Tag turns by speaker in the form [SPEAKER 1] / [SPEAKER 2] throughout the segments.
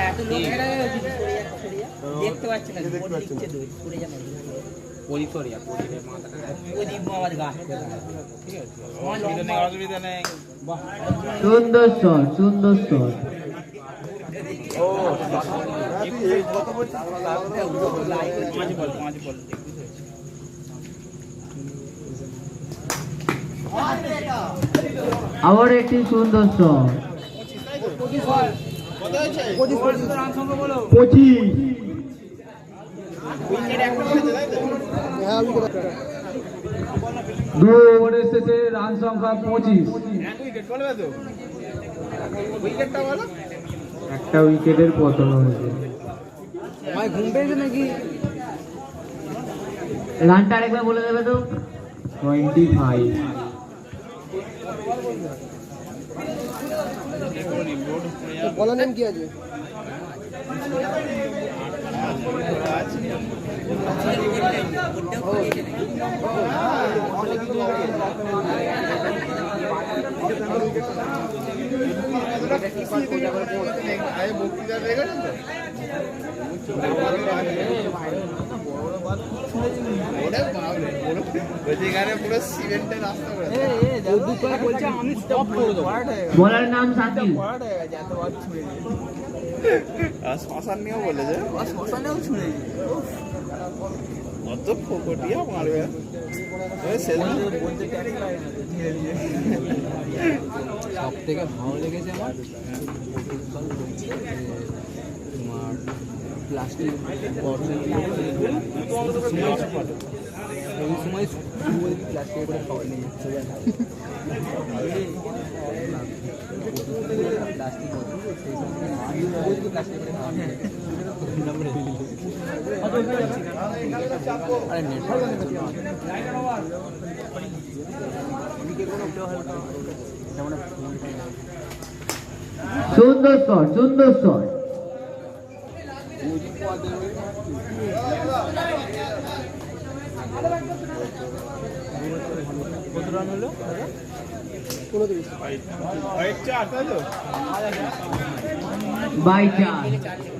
[SPEAKER 1] এত লোক দেখতে পাচ্ছে না দুই পড়ে যাবে
[SPEAKER 2] পরিচর্যা পরিচর্যা মাথাটা
[SPEAKER 1] প্রদীপ আবার গাছ।
[SPEAKER 2] ঠিক আছে? অসুবিধা নেই অসুবিধা নেই।
[SPEAKER 3] সুন্দর স্বর সুন্দর স্বর।
[SPEAKER 2] পাঁচ বল পাঁচ বল
[SPEAKER 3] আবার একটি সুন্দর স্বর। পঁচিশ। দু ওভারের শেষে রান সংখ্যা পঁচিশ। একটা উইকেটের পতন হয়েছে।
[SPEAKER 2] নাকি?
[SPEAKER 3] রানটা আরেকবার বলে দেবে তো। Twenty five.
[SPEAKER 4] বলার নাম কি আছে?
[SPEAKER 2] বক্তৃতা দেখেছেন
[SPEAKER 3] বলার নাম
[SPEAKER 2] আর শ্মশান নিয়েও বলেছে।
[SPEAKER 4] শ্মশানেও ছুঁড়ে
[SPEAKER 2] অত ফোকটিয়া মারবে ওই সেদিন
[SPEAKER 4] সব থেকে ভালো লেগেছে আমার তোমার প্লাস্টিক ওই সময় প্লাস্টিক করে খাবার নিয়ে যাচ্ছে প্লাস্টিক প্লাস্টিক করে খাওয়া নিয়ে আরে নেট
[SPEAKER 3] সুন্দর স্বর সুন্দর
[SPEAKER 2] চার তাই
[SPEAKER 3] বাই চার
[SPEAKER 2] হোয়াইট বল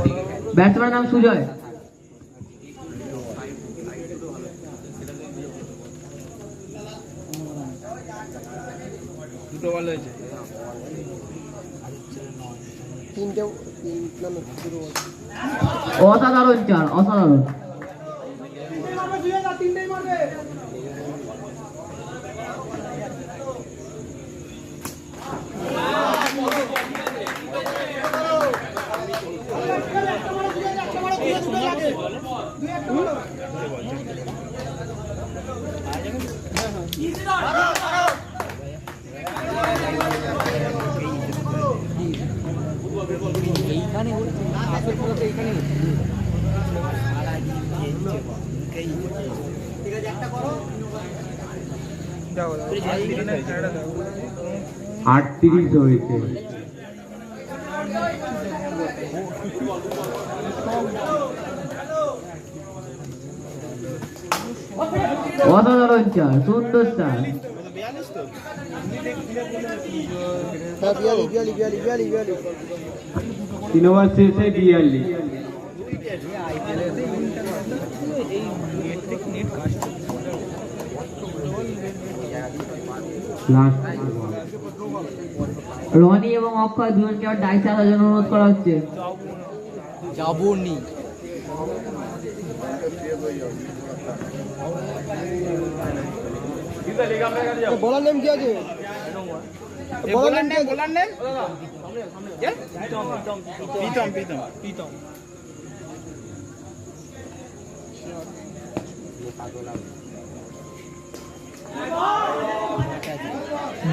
[SPEAKER 3] ব্যাটসম্যান নাম সুজয়।
[SPEAKER 2] দুটো বল হয়েছে
[SPEAKER 3] অসাধারণ চার অসাধারণ। আটত্রিশ হয়েছে অসাধারণ চার সুন্দর চার তিন ওভার শেষে বিয়াল্লিশ। লাস্ট। রনি এবং অক্ষয় দুজনকে আবার ডাইস আসার জন্য অনুরোধ করা হচ্ছে।
[SPEAKER 4] যাব নি বলার নাম কি আছে?
[SPEAKER 2] Bowler name bowler name? Pritam Pritam Pritam.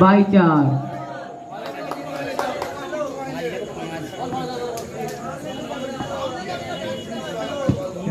[SPEAKER 3] By চার।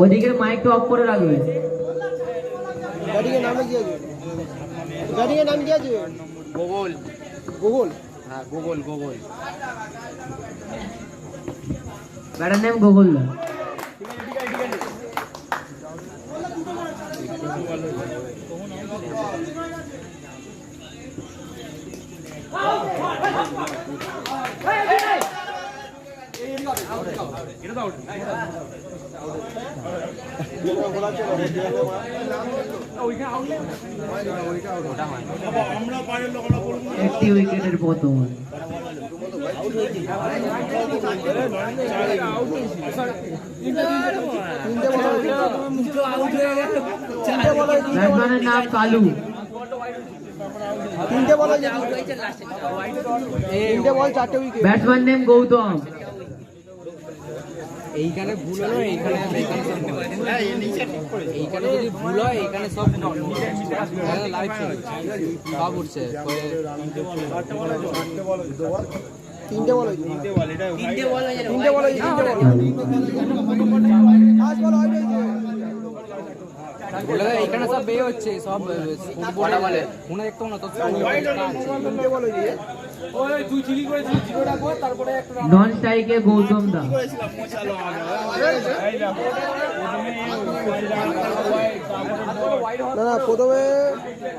[SPEAKER 3] ওদিকের মাইকটা অফ করে রাখবে
[SPEAKER 5] গাড়ির নামে কি আছে গাড়ির নাম কি আছে
[SPEAKER 2] গোগল
[SPEAKER 5] গুগল
[SPEAKER 2] হ্যাঁ গোগল গোগল
[SPEAKER 3] ব্যাটার নেম গোকুল একটি উইকেটের পতন ব্যাটসম্যানের নাম কালু।
[SPEAKER 5] তিনটে বলা হয়েছে
[SPEAKER 1] হয়েছে লাস্টে
[SPEAKER 5] তিনটে বল চারটে উইকেট
[SPEAKER 3] ব্যাটসম্যান নেম গৌতম।
[SPEAKER 4] এইখানে ভুল হলো এইখানে এইখানে সব এইখানে যদি ভুল হয় এইখানে সব লাইভ সব উঠছে
[SPEAKER 5] তিনটে বল
[SPEAKER 1] তিনটে বল
[SPEAKER 5] তিনটে বল তিনটে বল বল
[SPEAKER 4] বলে এইখানে সব বে হচ্ছে সব কটা বলে মনে দেখতো না তো
[SPEAKER 5] বল
[SPEAKER 3] নন স্ট্রাইকে গৌতম দা।
[SPEAKER 5] না না প্রথমে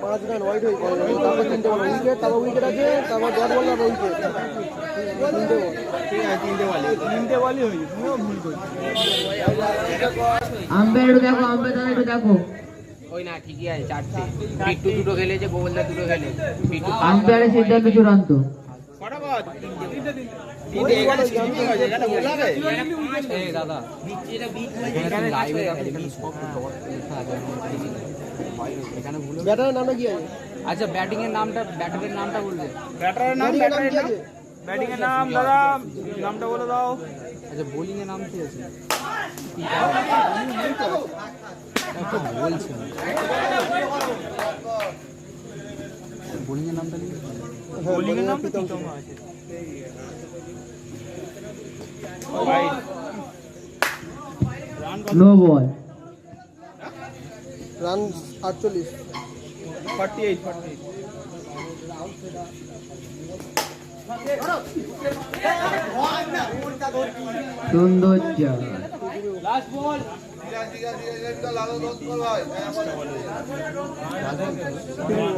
[SPEAKER 5] পাঁচ রান ওয়াইড হয়ে তারপর তিনটে বল উইকেট তারপর উইকেট আছে তারপর ডট বল আর উইকেট তিনটে বল তিনটে বলই হয়েছে তুমিও ভুল করছ
[SPEAKER 3] আম্পায়ার একটু দেখো আম্পায়ার একটু দেখো।
[SPEAKER 4] ওই না ঠিকই আছে চারটে। পিট্টু দুটো খেলেছে গোবলদা দুটো খেলে পিট্টু
[SPEAKER 3] আম্পায়ারের সিদ্ধান্ত চূড়ান্ত।
[SPEAKER 4] আচ্ছা ব্যাটিং এর নামটা ব্যাটারের নামটা বলবে।
[SPEAKER 2] ব্যাটারের নাম
[SPEAKER 5] ব্যাটিংয়ের নাম
[SPEAKER 2] ব্যাটারের নাম? ব্যাটিং এর নাম দাদা নামটা বলে দাও।
[SPEAKER 4] আচ্ছা বোলিং এর নাম কি আছে একটা বলছে বোলিং এর নামটা লিখে
[SPEAKER 5] হ্যাঁ
[SPEAKER 2] বোলিং এর নাম তো
[SPEAKER 5] প্রীতম
[SPEAKER 2] প্রীতম আছে
[SPEAKER 3] নো বল
[SPEAKER 5] রান আটচল্লিশ
[SPEAKER 2] ফর্টি এইট ফর্টি
[SPEAKER 3] সুন্দর চার
[SPEAKER 5] fifty four fifty four target fifty four target
[SPEAKER 1] তিপ্পান্ন হয়েছে চুয়ান্ন
[SPEAKER 2] fifty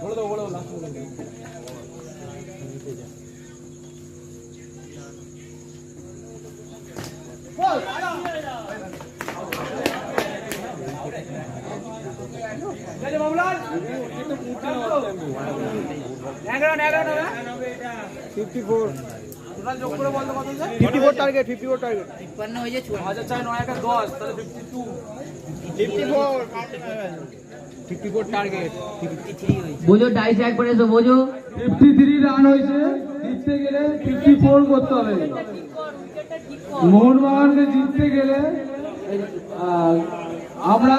[SPEAKER 2] four
[SPEAKER 4] fifty four target
[SPEAKER 1] fifty three হয়েছে
[SPEAKER 3] বোঝো ডাইস একবার এসো বোঝো।
[SPEAKER 6] ফিফটি থ্রি রান হয়েছে। জিততে গেলে ফিফটি ফোর করতে হবে। মোহনবাগানকে জিততে গেলে আমরা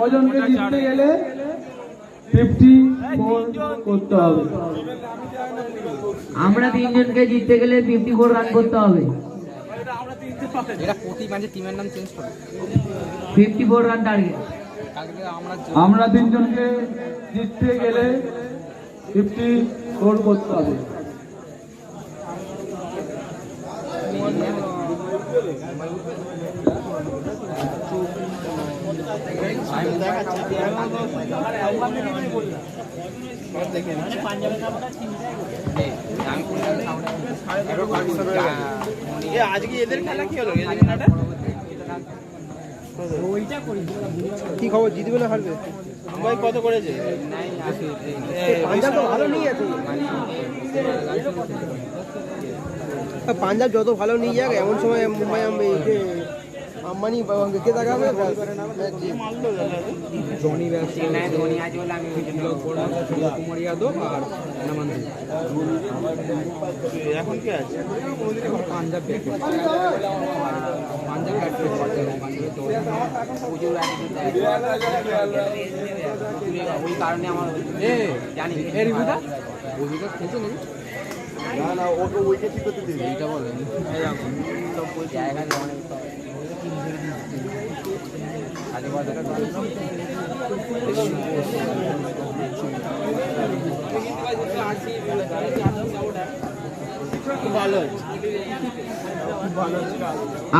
[SPEAKER 6] কজনকে জিততে গেলে ফিফটি করতে হবে।
[SPEAKER 3] আমরা তিনজনকে জিততে গেলে ফিফটি ফোর রান করতে হবে।
[SPEAKER 4] এরা প্রতি ম্যাচে টিমের নাম চেঞ্জ করে।
[SPEAKER 3] ফিফটি ফোর রান টার্গেট
[SPEAKER 4] আমরা
[SPEAKER 6] তিনজনকে জিততে গেলে ফিফটি ফোর করতে হবে
[SPEAKER 2] সব দেখে নিচ্ছে
[SPEAKER 4] আমি
[SPEAKER 2] এ আজকে এদের খেলা কি হলো? এদের খেলাটা?
[SPEAKER 5] কি খবর? জিতবে না হারবে?
[SPEAKER 2] মুম্বাই কত করেছে?
[SPEAKER 5] পাঞ্জাব তো ভালো নিয়ে আছে পাঞ্জাব যত ভালো নিয়ে যাক এমন সময় মুম্বাই আম- কে দেখাবে
[SPEAKER 4] ধোনি কুমার যাদব আর
[SPEAKER 2] এখন কি আছে?
[SPEAKER 4] পাঞ্জাব পাঞ্জাব ওই কারণে আমার জানি এ রিভিউটা অভিজ্ঞতা খেলছে নাকি
[SPEAKER 5] না না ওকে উইকেট ঠিক করতে দিবি।
[SPEAKER 4] এইটা বলে জায়গা অনেক আগে
[SPEAKER 2] খুব ভালো হচ্ছে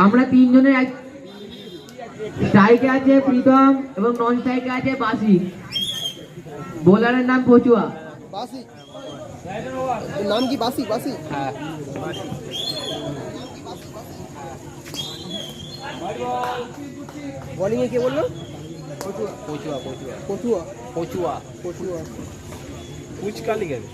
[SPEAKER 3] আমরা তিনজনের এক স্ট্রাইকে আছে প্রীতম এবং নন স্ট্রাইকে আছে বাসি। বোলারের নাম পচুয়া
[SPEAKER 5] বাসি। নাম কি বাসি? বাসি?
[SPEAKER 4] হ্যাঁ।
[SPEAKER 5] এ কে বলল?
[SPEAKER 4] পচুয়া পচুয়া।
[SPEAKER 5] কচুয়া
[SPEAKER 4] পচুয়া।
[SPEAKER 5] কচুয়া
[SPEAKER 2] পুচকালি গেছে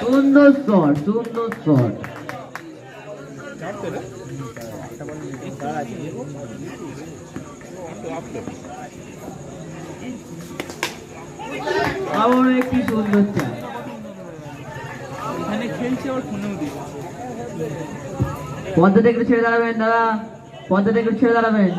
[SPEAKER 3] সুন্দর শট সুন্দর শট আবার একটি সুন্দর চা
[SPEAKER 2] এখানে খেলছে ওর ফোনেও দিচ্ছে
[SPEAKER 3] পদ্মা থেকে ছেড়ে দাঁড়াবেন দাদা। পদ্মা থেকে ছেড়ে দাঁড়াবেন।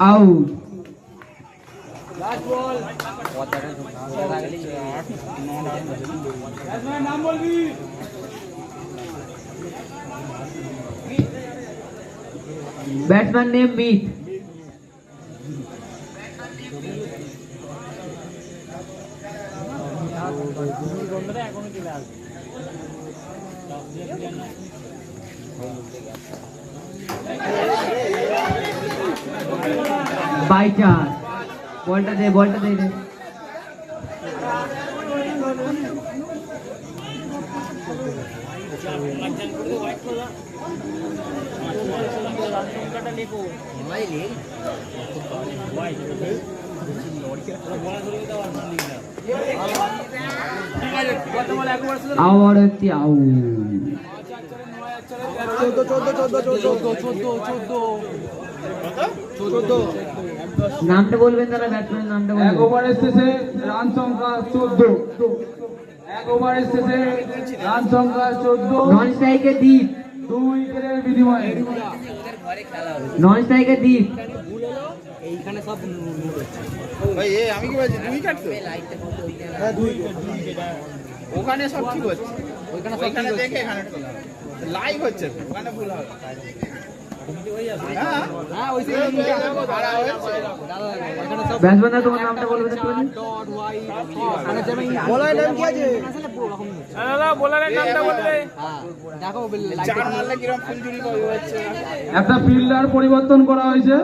[SPEAKER 3] আউট ব্যাটসম্যান নেম মিথ বাই চান্স। বলটা দে বলটা দে আবার একটি আউট।
[SPEAKER 5] চোদ্দ চোদ্দ চোদ্দ চোদ্দ চোদ্দ চোদ্দ।
[SPEAKER 3] নামটা বলবেন দাদা ব্যাটসম্যানের নামটা
[SPEAKER 6] এক ওভারের শেষে রান সংখ্যা চোদ্দ। এক ওভারের শেষে রান সংখ্যা চোদ্দ।
[SPEAKER 3] নন স্ট্রাইকে দ্বীপ
[SPEAKER 6] দুই উইকেটের বিনিময়ে।
[SPEAKER 3] নন স্ট্রাইকে দ্বীপ
[SPEAKER 4] এইখানে সব
[SPEAKER 2] ভাই এ আমি কি বলছি দুই কাটতো
[SPEAKER 5] হ্যাঁ দুই
[SPEAKER 2] ওখানে সব ঠিক হচ্ছে।
[SPEAKER 4] ওইখানে সব ঠিক হচ্ছে।
[SPEAKER 2] লাইভ হচ্ছে। ওখানে ভুল হবে।
[SPEAKER 3] তোমার নামটা
[SPEAKER 5] বলার নাম কি আছে
[SPEAKER 6] একটা ফিল্ডার পরিবর্তন করা হয়েছে।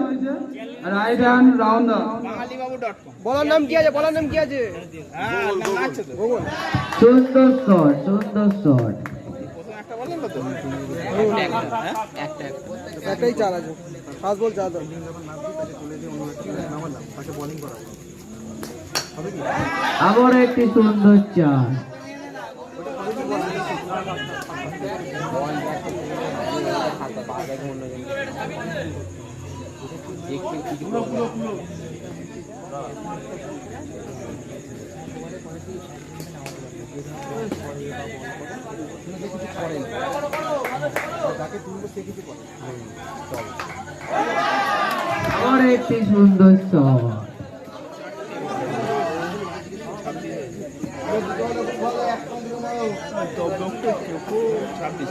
[SPEAKER 6] রাইট হ্যান্ড রাউন্ডার
[SPEAKER 5] বলার নাম কি আছে? বলার নাম কি আছে?
[SPEAKER 3] সুন্দর শট সুন্দর শট
[SPEAKER 2] একটা বলেন তো
[SPEAKER 4] একটা
[SPEAKER 5] একটাই চার আছে। সাত বল চার দাম
[SPEAKER 3] আবার একটি সুন্দর চার।
[SPEAKER 4] দেখতে কিছু
[SPEAKER 2] যাকে করে
[SPEAKER 3] একটি সুন্দর শট
[SPEAKER 2] ছাব্বিশ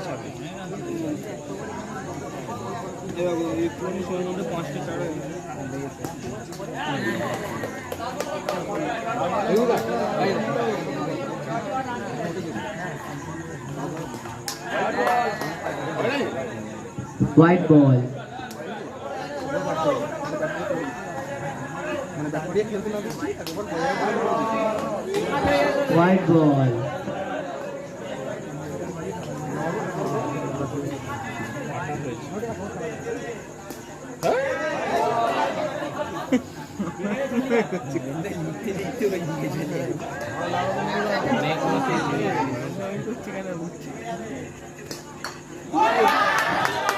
[SPEAKER 3] হোয়াইট বল হোয়াইট বল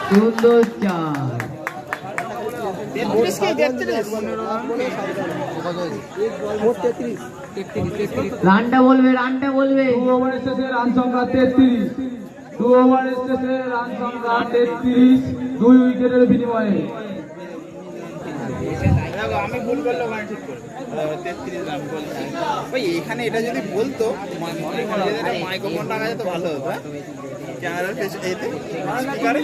[SPEAKER 3] সুন্দর চার রানটা বলবে রানটা বলবে।
[SPEAKER 6] দু ওভারের শেষে রান সংখ্যা তেত্রিশ। দু ওভারের শেষে রান সংখ্যা তেত্রিশ। দুই উইকেটের বিনিময়ে।
[SPEAKER 2] আমি ভুল করলে ওখানে ঠিক করে তেত্রিশ রান বলছি ওই এখানে এটা যদি বলতো মাইক্রোফোন টাকা যেত ভালো হতো হ্যাঁ? ক্যামেরার পেছনে এতে? স্পিকারে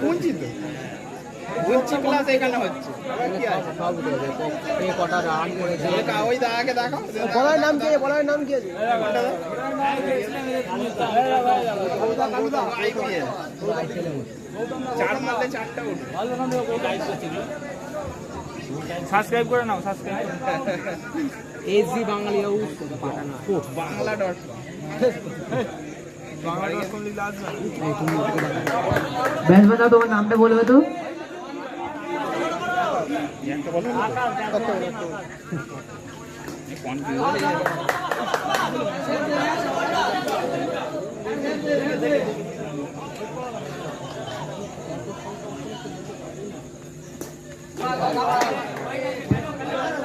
[SPEAKER 2] শুনছি তো বলছি ক্লাস এখানে হচ্ছে। আবার কি আছে
[SPEAKER 4] কটা রান করেছে
[SPEAKER 2] ওই দাদাকে দেখাও।
[SPEAKER 5] বলার নাম কি? বলার নাম কি? আছে
[SPEAKER 2] চার মারলে চারটা উঠবে সাবস্ক্রাইব করে নাও সাবস্ক্রাইব
[SPEAKER 4] এসজি বাঙালি হাউস পাঠানো
[SPEAKER 2] বাংলা ডট বাংলা
[SPEAKER 3] দাও তোমার নামটা বলবে তো।
[SPEAKER 2] বলো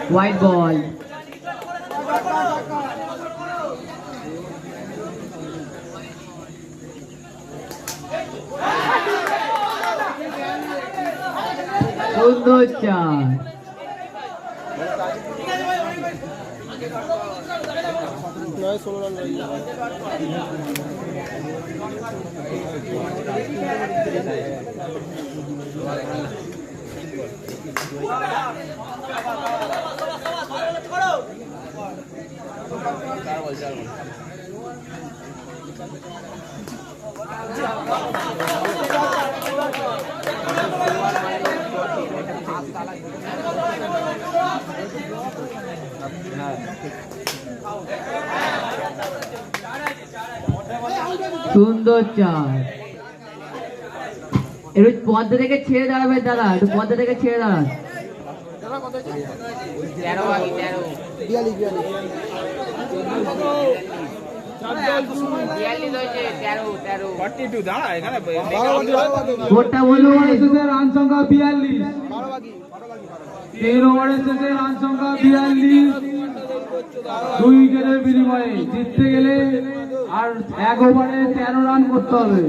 [SPEAKER 2] কনফিউজ
[SPEAKER 3] হোয়াইট বল সুন্দর চার
[SPEAKER 5] নয় ষোলো রান রয়েছে
[SPEAKER 3] সুন্দর চার একটু পদ্মা থেকে ছেড়ে দাঁড়াবে দাদা একটু পদ্মা থেকে ছেড়ে দাঁড়ান
[SPEAKER 4] তেরো
[SPEAKER 6] ওভারের শেষে রান সংখ্যা বিয়াল্লিশ। দুই উইকেটের বিনিময়ে জিততে গেলে আর এক ওভারে তেরো রান করতে হবে।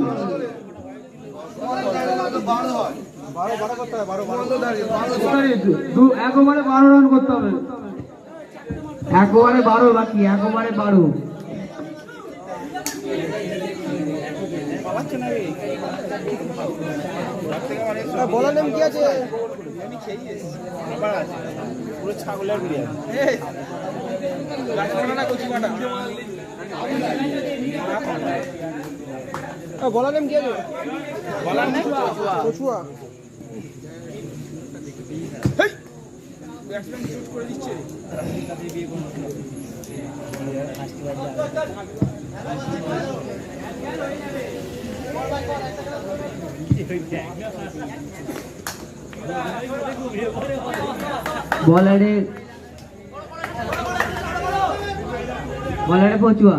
[SPEAKER 5] বারো বারো
[SPEAKER 6] রান করতে হবে
[SPEAKER 3] এক ওভারে বারো বাকি এক ওভারে বারো
[SPEAKER 5] বলার নাম কি আছে
[SPEAKER 2] ছাগলের
[SPEAKER 5] বলার নাম কি আছে?
[SPEAKER 2] বলার নেই
[SPEAKER 5] কচুয়া
[SPEAKER 3] বলারে বলারে পচুয়া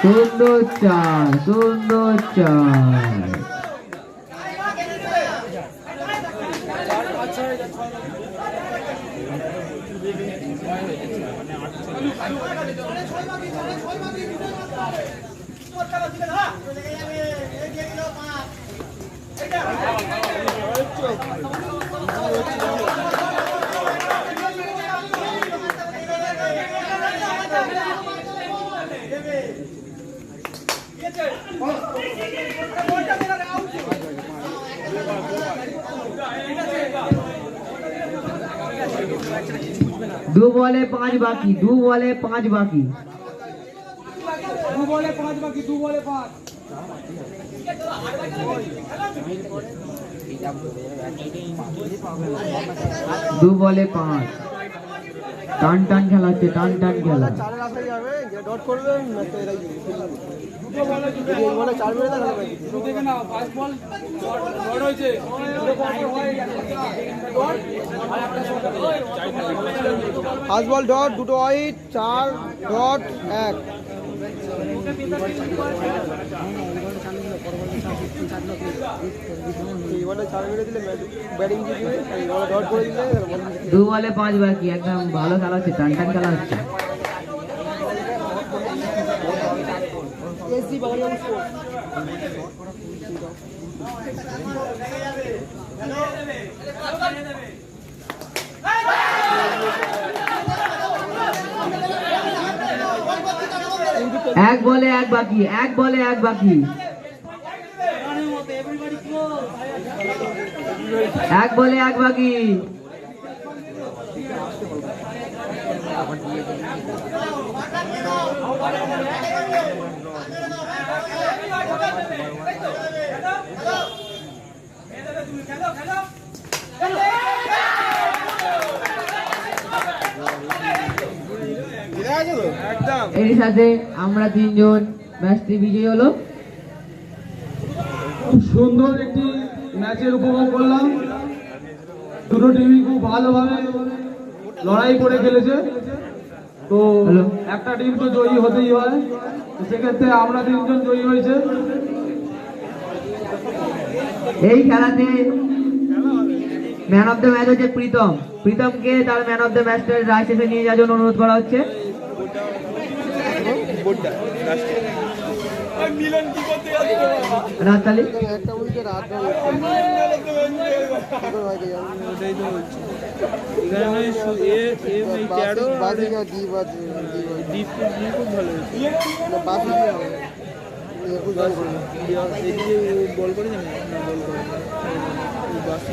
[SPEAKER 3] সুন্দর চার সুন্দর চার দু বলে পাঁচ বাকি দু বলে পাঁচ বাকি
[SPEAKER 6] দু বলে পাঁচ বাকি দু বলে পাঁচ
[SPEAKER 3] দু বলে পাঁচ টান টান খেলা। হচ্ছে টান টান খেলা
[SPEAKER 5] ডট
[SPEAKER 6] দুটো হয়ে
[SPEAKER 5] হোয়াইট চার ডট এক। বলে চার মেরে দিলে ব্যাটিং জিতবে আর এই বলে ডট করে দিলে
[SPEAKER 3] দু বলে পাঁচ বাকি একদম ভালো খেলা হচ্ছে টান টান খেলা হচ্ছে।
[SPEAKER 5] এসি
[SPEAKER 3] এক বলে এক বাকি এক বলে এক বাকি। এক বলে এক বাকি। এর সাথে আমরা তিনজন ম্যাচটি বিজয়ী হলো।
[SPEAKER 6] সুন্দর একটি ম্যাচের উপভোগ করলাম। দুটো টিমই খুব ভালোভাবে লড়াই করে খেলেছে। তো একটা টিম তো জয়ী হতেই হয়। সেক্ষেত্রে আমরা তিনজন জয়ী হয়েছে।
[SPEAKER 3] এই খেলাতে ম্যান অফ দ্য ম্যাচ হচ্ছে প্রীতম। প্রীতমকে তার ম্যান অফ দ্য ম্যাচটার রায় শেষে নিয়ে যাওয়ার জন্য অনুরোধ করা হচ্ছে।
[SPEAKER 5] করবে বল করে যাবে বল করে বাসি